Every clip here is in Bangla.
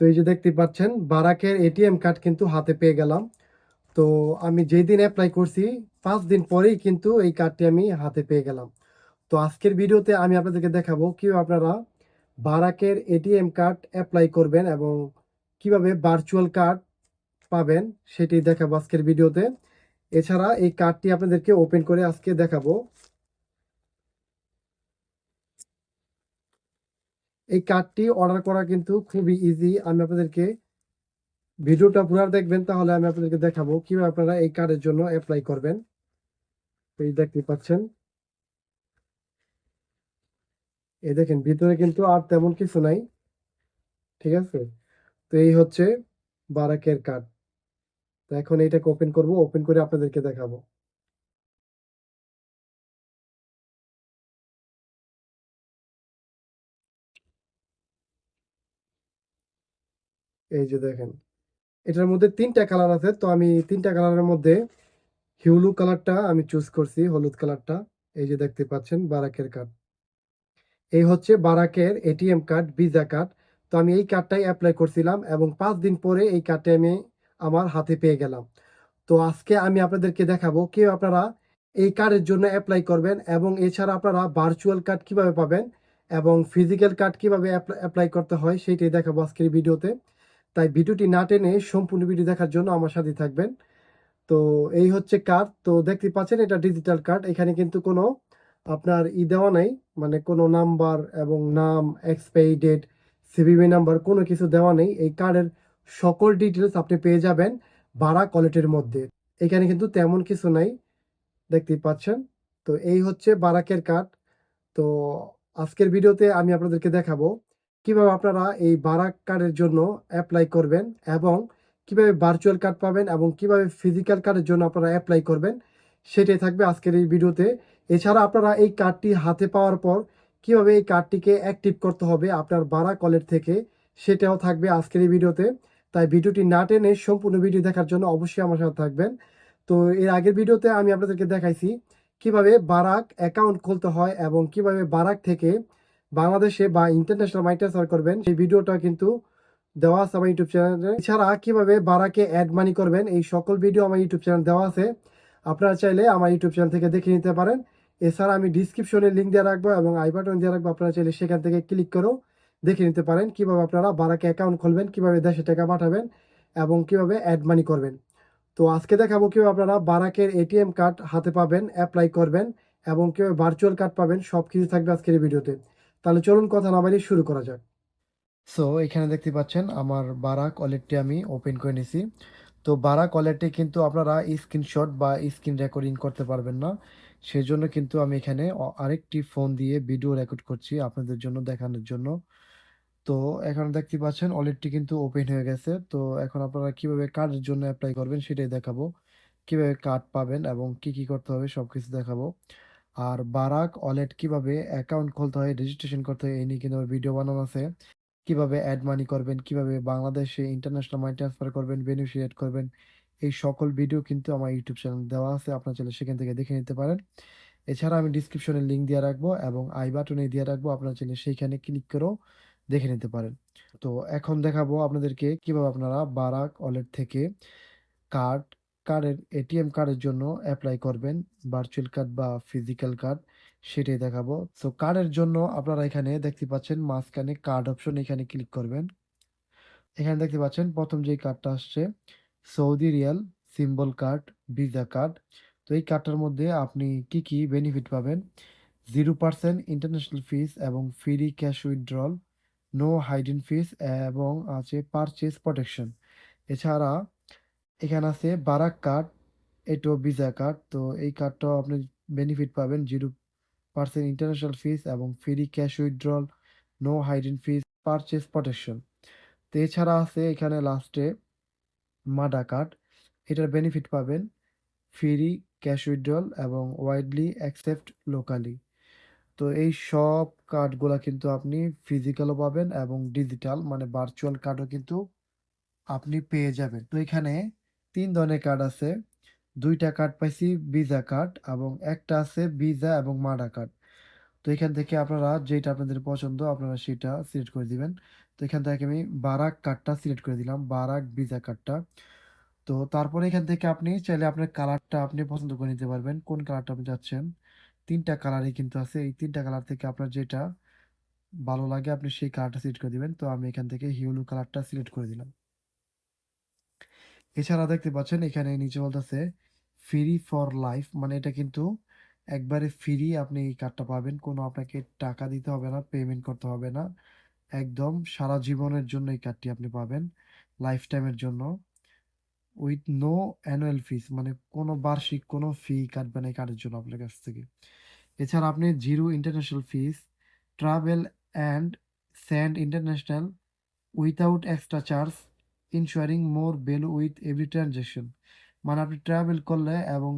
তো এই যে দেখতে পাচ্ছেন, বারাকের এটিএম কার্ড কিন্তু হাতে পেয়ে গেলাম। তো আমি যেই দিন অ্যাপ্লাই করছি, পাঁচ দিন পরেই কিন্তু এই কার্ডটি আমি হাতে পেয়ে গেলাম। তো আজকের ভিডিওতে আমি আপনাদেরকে দেখাবো কীভাবে আপনারা বারাকের এটিএম কার্ড অ্যাপ্লাই করবেন এবং কীভাবে ভার্চুয়াল কার্ড পাবেন সেটি দেখাবো আজকের ভিডিওতে। এছাড়া এই কার্ডটি আপনাদেরকে ওপেন করে আজকে দেখাবো। এই কার্ডটি অর্ডার করা কিন্তু খুবই ইজি আমি আপনাদেরকে ভিডিওটা পুরো দেখবেন, তাহলে আমি আপনাদেরকে দেখাবো কীভাবে আপনারা এই কার্ডের জন্য অ্যাপ্লাই করবেন। এই দেখতে পাচ্ছেন। এই দেখেন, ভিতরে কিন্তু আর তেমন কিছু নাই। ঠিক আছে? তো এই হচ্ছে বারাকের কার্ড। তো এখন এইটাকে ওপেন করব ওপেন করে আপনাদেরকে দেখাবো। এই যে দেখেন, এটার মধ্যে তিনটা কালার আছে। তো আমি তিনটা কালারের মধ্যে হিউলু কালারটা আমি চুজ করছি, হলুদ কালারটা এই যে দেখতে পাচ্ছেন বারাকের কার্ড এই হচ্ছে বারাকের এটিএম কার্ড ভিসা কার্ড তো আমি এই কার্ডটাই অ্যাপ্লাই করছিলাম এবং পাঁচ দিন পরে এই কার্ডটা আমি আমার হাতে পেয়ে গেলাম। তো আজকে আমি আপনাদেরকে দেখাবো কেউ আপনারা এই কার্ডের জন্য অ্যাপ্লাই করবেন এবং এছাড়া আপনারা ভার্চুয়াল কার্ড কীভাবে পাবেন এবং ফিজিক্যাল কার্ড কীভাবে অ্যাপ্লাই করতে হয়, সেইটাই দেখাবো আজকের ভিডিওতে। তাই ভিডিওটি না টেনে সম্পূর্ণ ভিডিও দেখার জন্য আমার সাথে থাকবেন। তো এই হচ্ছে কার্ড। তো দেখতে পাচ্ছেন এটা ডিজিটাল কার্ড। এখানে কিন্তু কোনো আপনার ই দেওয়া নাই। মানে কোনো নাম্বার এবং নাম, এক্সপায়ারি ডেট সিবিবি নাম্বার কোনো কিছু দেওয়া নেই। এই কার্ডের সকল ডিটেলস আপনি পেয়ে যাবেন ভাড়া কোয়ালিটির মধ্যে। এখানে কিন্তু তেমন কিছু নাই। দেখতেই পাচ্ছেন? তো এই হচ্ছে বারাকের কার্ড। তো আজকের ভিডিওতে আমি আপনাদেরকে দেখাবো কীভাবে আপনারা এই বারাক কার্ডের জন্য অ্যাপ্লাই করবেন এবং কীভাবে ভার্চুয়াল কার্ড পাবেন এবং কীভাবে ফিজিক্যাল কার্ডের জন্য আপনারা অ্যাপ্লাই করবেন, সেটাই থাকবে আজকের এই ভিডিওতে। এছাড়া আপনারা এই কার্ডটি হাতে পাওয়ার পর কীভাবে এই কার্ডটিকে অ্যাক্টিভ করতে হবে আপনার বারা কলের থেকে, সেটাও থাকবে আজকের এই ভিডিওতে। তাই ভিডিওটি না টেনে সম্পূর্ণ ভিডিও দেখার জন্য অবশ্যই আমার সাথে থাকবেন। তো এর আগের ভিডিওতে আমি আপনাদেরকে দেখাইছি কীভাবে বারাক অ্যাকাউন্ট খুলতে হয় এবং কীভাবে বারাক থেকে বাংলাদেশে বা ইন্টারন্যাশনাল মাই ট্রান্সফার করবেন। সেই ভিডিওটা কিন্তু দেওয়া আছে আমার ইউটিউব চ্যানেলে এছাড়া কীভাবে বারাকে অ্যাড মানি করবেন, এই সকল ভিডিও আমার ইউটিউব চ্যানেল দেওয়া আছে। আপনারা চাইলে আমার ইউটিউব চ্যানেল থেকে দেখে নিতে পারেন। এছাড়া আমি ডিসক্রিপশনে লিঙ্ক দিয়ে রাখব এবং আই বাটন দিয়ে রাখব। আপনারা চাইলে সেখান থেকে ক্লিক করেও দেখে নিতে পারেন কীভাবে আপনারা বারাকে অ্যাকাউন্ট খুলবেন, কীভাবে দেশে টাকা পাঠাবেন এবং কীভাবে অ্যাড মানি করবেন। তো আজকে দেখাবো কীভাবে আপনারা বারাকের এটিএম কার্ড হাতে পাবেন অ্যাপ্লাই করবেন এবং কীভাবে ভার্চুয়াল কার্ড পাবেন সব কিছু থাকবে আজকের ভিডিওতে তাহলে চলুন কথা না বাড়িয়ে শুরু করা যাক। সো এখানে দেখতে পাচ্ছেন আমার বারাক ওয়ালেটটি আমি ওপেন করে নিছি। তো বারাক ওয়ালেটে কিন্তু আপনারা স্ক্রিনশট বা স্ক্রিন রেকর্ডিং করতে পারবেন না। সেই জন্য কিন্তু আমি এখানে আরেকটি ফোন দিয়ে ভিডিও রেকর্ড করছি আপনাদের জন্য, দেখানোর জন্য। তো এখন দেখতে পাচ্ছেন ওয়ালেটটি কিন্তু ওপেন হয়ে গেছে। তো এখন আপনারা কীভাবে কার্ডের জন্য অ্যাপ্লাই করবেন সেটাই দেখাবো। কীভাবে কার্ড পাবেন এবং কি কি করতে হবে সবকিছু দেখাবো। আর বারাক ওয়ালেট কীভাবে অ্যাকাউন্ট খুলতে হয় রেজিস্ট্রেশন করতে হয়, এই নিয়ে কিন্তু ভিডিও বানানো আছে। কীভাবে অ্যাড মানি করবেন, কীভাবে বাংলাদেশে ইন্টারন্যাশনাল মানি ট্রান্সফার করবেন বেনিফিশিয়েট করবেন, এই সকল ভিডিও কিন্তু আমার ইউটিউব চ্যানেল দেওয়া আছে, আপনার চাইলে সেখান থেকে দেখে নিতে পারেন। এছাড়া আমি ডিসক্রিপশনে লিঙ্ক দিয়ে রাখব এবং আই বাটনে দিয়ে রাখব, আপনার চাইলে সেইখানে ক্লিক করেও দেখে নিতে পারেন। তো এখন দেখাবো আপনাদেরকে কীভাবে আপনারা বারাক ওয়ালেট থেকে কার্ড কার্ডের এটিএম কার্ডের জন্য অ্যাপ্লাই করবেন ভার্চুয়াল কার্ড বা ফিজিক্যাল কার্ড সেটাই দেখাবো। সো কার্ডের জন্য আপনারা এখানে দেখতে পাচ্ছেন মাঝখানে কার্ড অপশন এখানে ক্লিক করবেন। এখানে দেখতে পাচ্ছেন প্রথম যে কার্ডটা আসছে Saudi riyal symbol card Visa card তো এই কার্ডটার মধ্যে আপনি কি কি বেনিফিট পাবেন? জিরো পার্সেন্ট ইন্টারন্যাশনাল ফিস এবং free cash withdrawal no hidden fees এবং আছে পারচেস প্রোটেকশন এছাড়া এখানে আছে বারাক কার্ড এটাও ভিসা কার্ড। তো এই কার্ডটাও আপনি বেনিফিট পাবেন জিরো পার্সেন্ট ইন্টারন্যাশনাল ফিস এবং free cash withdrawal no hidden fees purchase protection তো এছাড়া আছে এখানে লাস্টে মাডা কার্ড, এটার বেনিফিট পাবেন ফ্রি ক্যাশ উইথড্রল এবং ওয়াইডলি অ্যাকসেপ্ট লোকালি তো এই সব কার্ডগুলা কিন্তু আপনি ফিজিক্যালও পাবেন এবং ডিজিটাল মানে ভার্চুয়াল কার্ডও কিন্তু আপনি পেয়ে যাবেন। তো এখানে তিন ধরনের কার্ড আছে। দুইটা কার্ড পাইছি ভিসা কার্ড এবং একটা আছে ভিসা এবং মাডা কার্ড তো এখান থেকে আপনারা যেটা আপনাদের পছন্দ, আপনারা সেটা সিলেক্ট করে দিবেন। তো এখান থেকে আমি বারাক কার্ডটা সিলেক্ট করে দিলাম বারাক ভিসা কার্ডটা তো তারপরে এখান থেকে আপনি চাইলে আপনার কালারটা আপনি পছন্দ করে নিতে পারবেন। কোন কালারটা আপনি চাচ্ছেন? তিনটা কালারই কিন্তু আছে। এই তিনটা কালার থেকে আপনার যেটা ভালো লাগে, আপনি সেই কালারটা সিলেক্ট করে দিবেন। তো আমি এখান থেকে হিউলু কালারটা সিলেক্ট করে দিলাম। এছাড়া দেখতে পাচ্ছেন এখানে নিচে বলতেছে ফ্রি ফর লাইফ মানে এটা কিন্তু একবারে ফ্রি আপনি এই কার্ডটা পাবেন। কোনো আপনাকে টাকা দিতে হবে না পেমেন্ট করতে হবে না। একদম সারা জীবনের জন্য এই কার্ডটি আপনি পাবেন লাইফ টাইমের জন্য। উইথ নো অ্যানুয়াল ফিস মানে কোনো বার্ষিক, কোনো ফি কাটবে না এই কার্ডের জন্য আপনার কাছ থেকে। এছাড়া আপনি zero international fees travel and spend international without extra charge ensuring more value with every transaction. মানে আপনি ট্রাভেল করলে এবং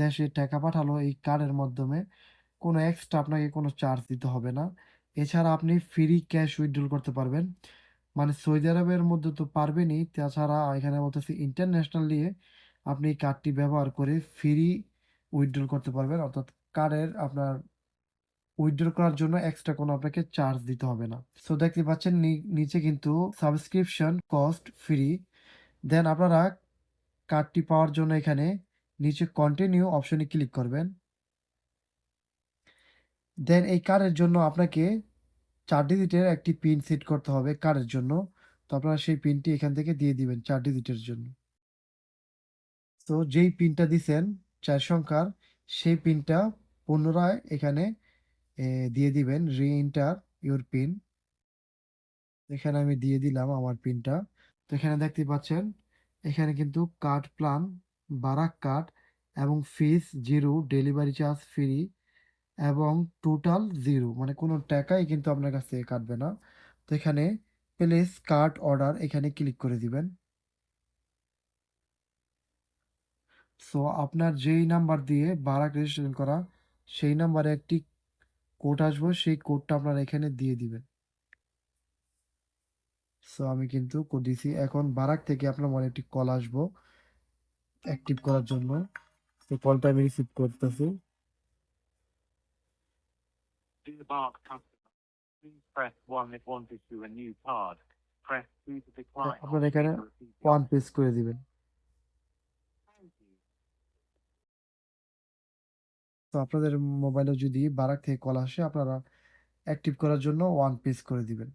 দেশে টাকা পাঠালো এই কার্ডের মাধ্যমে, কোনো এক্সট্রা আপনাকে কোনো চার্জ দিতে হবে না। এছাড়া আপনি ফ্রি ক্যাশ উইথড্রল করতে পারবেন। মানে সৌদি আরবের মধ্যে তো পারবেনই, তাছাড়া এখানে বলতেছি ইন্টারন্যাশনাল দিয়ে আপনি এই কার্ডটি ব্যবহার করে ফ্রি উইথড্রল করতে পারবেন। অর্থাৎ কার্ডের আপনার উইথড্র করার জন্য এক্সট্রা কোনো আপনাকে চার্জ দিতে হবে না। সো দেখতে পাচ্ছেন নিচে কিন্তু সাবস্ক্রিপশন কস্ট ফ্রি দেন আপনারা কার্ডটি পাওয়ার জন্য এখানে নিচে কন্টিনিউ অপশনে ক্লিক করবেন। দেন এই কার্ডের জন্য আপনাকে চার ডিজিটের একটি পিন সেট করতে হবে কার্ডের জন্য। তো আপনারা সেই পিনটি এখান থেকে দিয়ে দিবেন চার ডিজিটের জন্য। তো যেই পিনটা দিছেন, চার সংখ্যার, সেই পিনটা পুনরায় এখানে দিয়ে দিবেন রি এন্টার ইউর পিন এখানে আমি দিয়ে দিলাম আমার পিনটা তো এখানে দেখতে পাচ্ছেন, এখানে কিন্তু কার্ড প্ল্যান বারাক কার্ড এবং fees zero delivery charge free এবং টোটাল জিরো মানে কোনো টাকাই কিন্তু আপনার কাছ থেকে কাটবে না। তো এখানে প্লেস কার্ড অর্ডার এখানে ক্লিক করে দিবেন। সো আপনার যেই নাম্বার দিয়ে বারাক রেজিস্ট্রেশন করা, সেই নাম্বারে একটি কোড আসব সেই কোডটা আপনারা এখানে দিয়ে দিবেন সো আমি কিন্তু কোড দিছি এখন বারাক থেকে আপনার মনে একটি কল আসব অ্যাক্টিভ করার জন্য তো কলটা আমি রিসিভ করতেছি Dear Bark customer, please press 1 if want to issue a new card. Press 2 to decline. আপনারা এখানে ওয়ান. পেজ করে দিবেন তো আপনাদের মোবাইলে যদি বারাক থেকে কল আসে, আপনারা অ্যাক্টিভ করার জন্য ওয়ান পেজ করে দিবেন।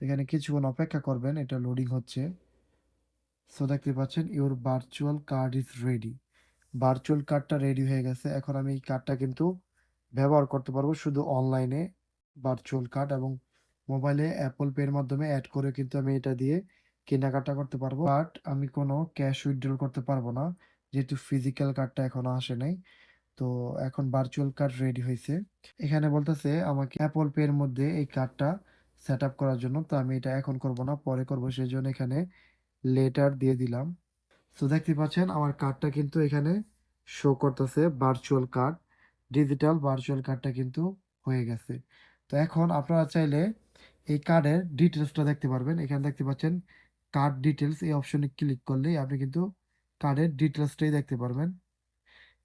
এখানে কিছুক্ষণ অপেক্ষা করবেন, এটা লোডিং হচ্ছে। সো দেখতে পাচ্ছেন, your virtual card is ready. Virtual কার্ডটা রেডি হয়ে গেছে। এখন আমি এই কার্ডটা কিন্তু ব্যবহার করতে পারব শুধু অনলাইনে ভার্চুয়াল কার্ড এবং মোবাইলে অ্যাপল পের মাধ্যমে অ্যাড করে কিন্তু আমি এটা দিয়ে কেনাকাটা করতে পারব। বাট আমি কোনো ক্যাশ উইথড্রল করতে পারব না, যেহেতু ফিজিক্যাল কার্ডটা এখনও আসে নাই। তো এখন ভার্চুয়াল কার্ড রেডি হয়েছে। এখানে বলতেছে আমাকে অ্যাপল পের মধ্যে এই কার্ডটা সেট আপ করার জন্য। তো আমি এটা এখন করব না, পরে করব। সেই জন্য এখানে লেটার দিয়ে দিলাম। তো দেখতে পাচ্ছেন, আমার কার্ডটা কিন্তু এখানে শো করতেছে ভার্চুয়াল কার্ড ডিজিটাল ভার্চুয়াল কার্ডটা কিন্তু হয়ে গেছে। তো এখন আপনারা চাইলে এই কার্ডের ডিটেলসটা দেখতে পারবেন। এখানে দেখতে পাচ্ছেন কার্ড ডিটেলস এই অপশনে ক্লিক করলেই আপনি কিন্তু কার্ডের ডিটেলসটাই দেখতে পারবেন।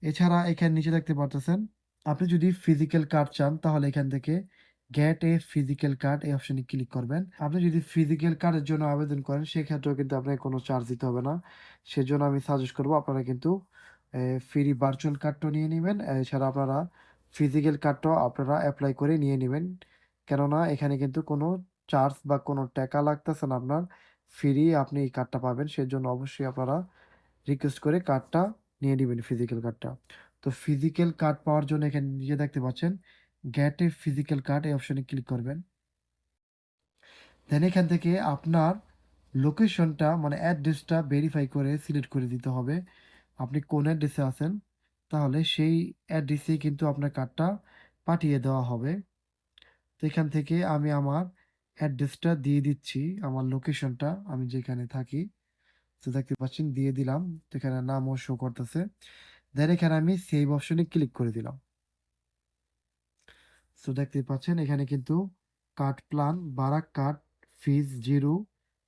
এছাড়া এখানে নিচে দেখতে পারতেছেন, আপনি যদি ফিজিক্যাল কার্ড চান, তাহলে এখান থেকে গেট এ ফিজিক্যাল কার্ড এই অপশনে ক্লিক করবেন। আপনি যদি ফিজিক্যাল কার্ডের জন্য আবেদন করেন, সেক্ষেত্রেও কিন্তু আপনাকে কোনো চার্জ দিতে হবে না। সেজন্য আমি সাজেস্ট করব, আপনারা কিন্তু ফ্রি ভার্চুয়াল কার্ডটাও নিয়ে নেবেন। এছাড়া আপনারা ফিজিক্যাল কার্ডটাও আপনারা অ্যাপ্লাই করে নিয়ে নেবেন। কেননা এখানে কিন্তু কোনো চার্জ বা কোনো টাকা লাগতেছে না আপনার। ফ্রি আপনি এই কার্ডটা পাবেন, সেজন্য অবশ্যই আপনারা রিকোয়েস্ট করে কার্ডটা নিয়ে নেবেন ফিজিক্যাল কার্ডটা তো ফিজিক্যাল কার্ড পাওয়ার জন্য এখানে নিজে দেখতে পাচ্ছেন গেট এ ফিজিক্যাল কার্ড এই অপশনে ক্লিক করবেন। দেন এখান থেকে আপনার লোকেশনটা মানে অ্যাড্রেসটা ভেরিফাই করে সিলেক্ট করে দিতে হবে। আপনি কোন অ্যাড্রেসে আছেন, তাহলে সেই অ্যাড্রেসেই কিন্তু আপনার কার্ডটা পাঠিয়ে দেওয়া হবে। তো এখান থেকে আমি আমার অ্যাড্রেসটা দিয়ে দিচ্ছি, আমার লোকেশনটা আমি যেখানে থাকি। তো দেখতে পাচ্ছেন দিয়ে দিলাম। তো এখানে নামও শো করতেছে। দেন এখানে আমি সেভ অপশনে ক্লিক করে দিলাম। তো দেখতে পাচ্ছেন, এখানে কিন্তু card plan Barq card fees zero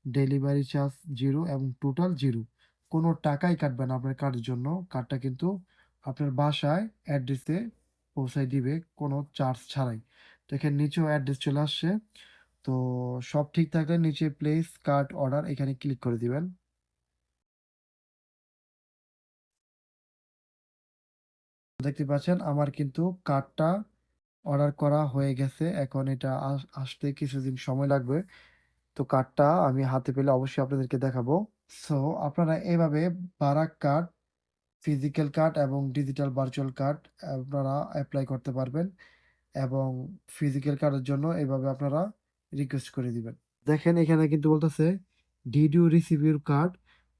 delivery charge zero এবং টোটাল জিরো কোনো টাকাই কাটবে না আপনার কার্ডের জন্য। কার্ডটা কিন্তু আপনার বাসায় অ্যাড্রেসে পৌঁছায় দিবে, কোনো চার্জ ছাড়াই। তো এখানে নিচেও অ্যাড্রেস চলে আসছে। তো সব ঠিক থাকলে নিচে প্লেস কার্ড অর্ডার এখানে ক্লিক করে দিবেন। দেখতে পাচ্ছেন, আমার কিন্তু কার্ডটা অর্ডার করা হয়ে গেছে। এখন এটা আসতে কিছুদিন সময় লাগবে। তো কার্ডটা আমি হাতে পেলে অবশ্যই আপনাদেরকে দেখাবো। সো আপনারা এভাবে বারাক কার্ড ফিজিক্যাল কার্ড এবং ডিজিটাল ভার্চুয়াল কার্ড আপনারা অ্যাপ্লাই করতে পারবেন এবং ফিজিক্যাল কার্ডের জন্য এভাবে আপনারা রিকোয়েস্ট করে দিবেন। দেখেন, এখানে কিন্তু বলতেছে did you receive your card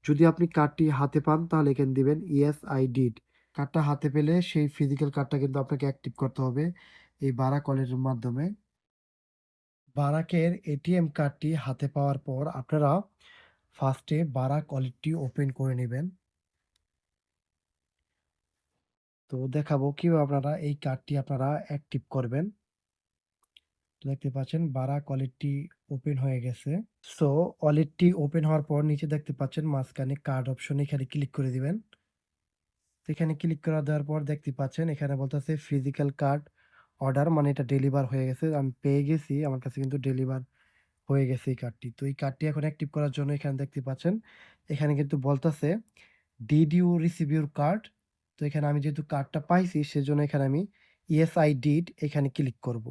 যদি আপনি কার্ডটি হাতে পান, তাহলে এখানে দিবেন ইয়েস আই ডিড কার্ডটা হাতে পেলে সেই ফিজিক্যাল কার্ডটা কিন্তু আপনাকে অ্যাক্টিভ করতে হবে এই বারাক ওয়ালেটের মাধ্যমে। বারাকের এটিএম কার্ডটি হাতে পাওয়ার পর আপনারা ফার্স্টে বারাক ওয়ালেটটি ওপেন করে নেবেন। তো দেখাবো কীভাবে আপনারা এই কার্ডটি আপনারা অ্যাক্টিভ করবেন। দেখতে পাচ্ছেন বারাক ওয়ালেটটি ওপেন হয়ে গেছে। সো ওয়ালেটটি ওপেন হওয়ার পর নিচে দেখতে পাচ্ছেন মাঝখানে কার্ড অপশন এখানে ক্লিক করে দিবেন। এখানে ক্লিক করা দেওয়ার পর দেখতে পাচ্ছেন, এখানে বলতেছে ফিজিক্যাল কার্ড অর্ডার মানে এটা ডেলিভার হয়ে গেছে। আমি পেয়ে গেছি, আমার কাছে কিন্তু ডেলিভার হয়ে গেছে এই কার্ডটি তো এই কার্ডটি এখন অ্যাক্টিভ করার জন্য এখানে দেখতে পাচ্ছেন, এখানে কিন্তু বলতেছে did you receive your card তো এখানে আমি যেহেতু কার্ডটা পাইছি, সেজন্য এখানে আমি ইয়েস আই ডিড এখানে ক্লিক করব।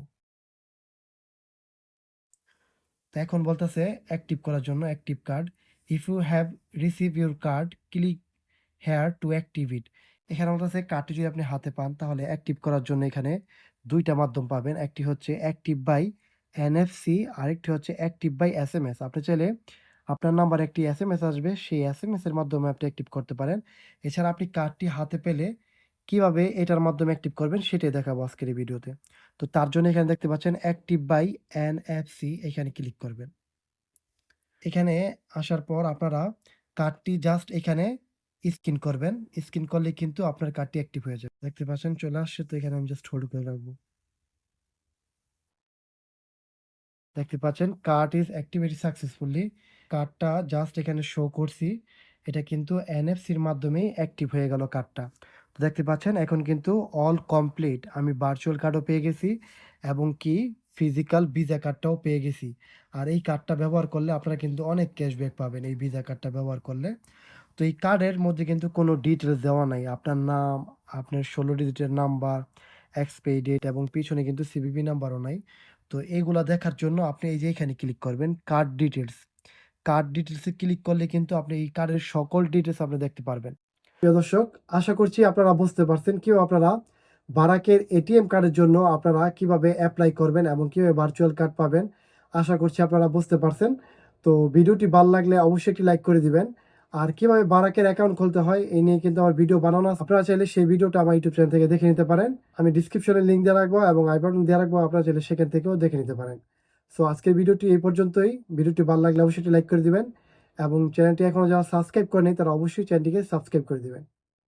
তো এখন বলতেছে অ্যাক্টিভ করার জন্য active card if you have receive your card click here to active it এখানে বলতেছে কার্ডটি যদি আপনি হাতে পান, তাহলে অ্যাক্টিভ করার জন্য এখানে দুইটা মাধ্যম পাবেন। একটি হচ্ছে অ্যাক্টিভ বাই এনএফসি আরেকটি হচ্ছে active by S M S. আপনি চাইলে আপনার নাম্বার একটি এস এম এস আসবে, সেই এস এম এস এর মাধ্যমে আপনি অ্যাক্টিভ করতে পারেন। এছাড়া আপনি কার্ডটি হাতে পেলে কীভাবে এটার মাধ্যমে অ্যাক্টিভ করবেন, সেটাই দেখাবো আজকের এই ভিডিওতে। তো তার জন্য এখানে দেখতে পাচ্ছেন, অ্যাক্টিভ বাই এনএফসি এখানে ক্লিক করবেন। এখানে আসার পর আপনারা কার্ডটি জাস্ট এখানে স্ক্যান করবেন। স্ক্যান করলে কিন্তু আপনার কার্ডটি অ্যাক্টিভ হয়ে যাবে। দেখতে পাচ্ছেন, চলে আসছে, তো এখানে আমি জাস্ট হোল্ড করে রাখব। দেখতে পাচ্ছেন কার্ড ইজ অ্যাক্টিভেটি সাকসেসফুলি কার্ডটা জাস্ট এখানে শো করছি। এটা কিন্তু এনএফসির মাধ্যমেই অ্যাক্টিভ হয়ে গেল কার্ডটা তো দেখতে পাচ্ছেন, এখন কিন্তু অল কমপ্লিট আমি ভার্চুয়াল কার্ডও পেয়ে গেছি এবং কি ফিজিক্যাল ভিসা কার্ডটাও পেয়ে গেছি। আর এই কার্ডটা ব্যবহার করলে আপনারা কিন্তু অনেক ক্যাশব্যাক পাবেন এই ভিসা কার্ডটা ব্যবহার করলে। তো এই কার্ডের মধ্যে কিন্তু কোনো ডিটেলস দেওয়া নাই। আপনার নাম, আপনার ষোলো ডিজিটের নাম্বার এক্সপাই ডেট এবং পিছনে কিন্তু সিবিবি নাম্বারও নাই। তো এইগুলা দেখার জন্য আপনি এই যে এখানে ক্লিক করবেন কার্ড ডিটেলস কার্ড ডিটেলসে ক্লিক করলে কিন্তু আপনি এই কার্ডের সকল ডিটেলস আপনি দেখতে পারবেন। প্রিয় দর্শক, আশা করছি আপনারা বুঝতে পারছেন কেউ আপনারা বারাকের এটিএম কার্ডের জন্য আপনারা কীভাবে অ্যাপ্লাই করবেন এবং কীভাবে ভার্চুয়াল কার্ড পাবেন, আশা করছি আপনারা বুঝতে পারছেন। তো ভিডিওটি ভালো লাগলে অবশ্যই একটি লাইক করে দিবেন। আর কীভাবে বারাকের অ্যাকাউন্ট খুলতে হয়, এই নিয়ে কিন্তু আমার ভিডিও বানানো আপনারা চাইলে সেই ভিডিওটা আমার ইউটিউব চ্যানেল থেকে দেখে নিতে পারেন। আমি ডিসক্রিপশনে লিঙ্ক দিয়ে রাখব এবং আই বাটন দিয়ে রাখব, আপনারা চাইলে সেখান থেকেও দেখে নিতে পারেন। সো আজকের ভিডিওটি এই পর্যন্তই। ভিডিওটি ভালো লাগলে অবশ্যই লাইক করে দিবেন এবং চ্যানেলটি এখনও যারা সাবস্ক্রাইব করেনি তারা অবশ্যই চ্যানেলটিকে সাবস্ক্রাইব করে দিবেন।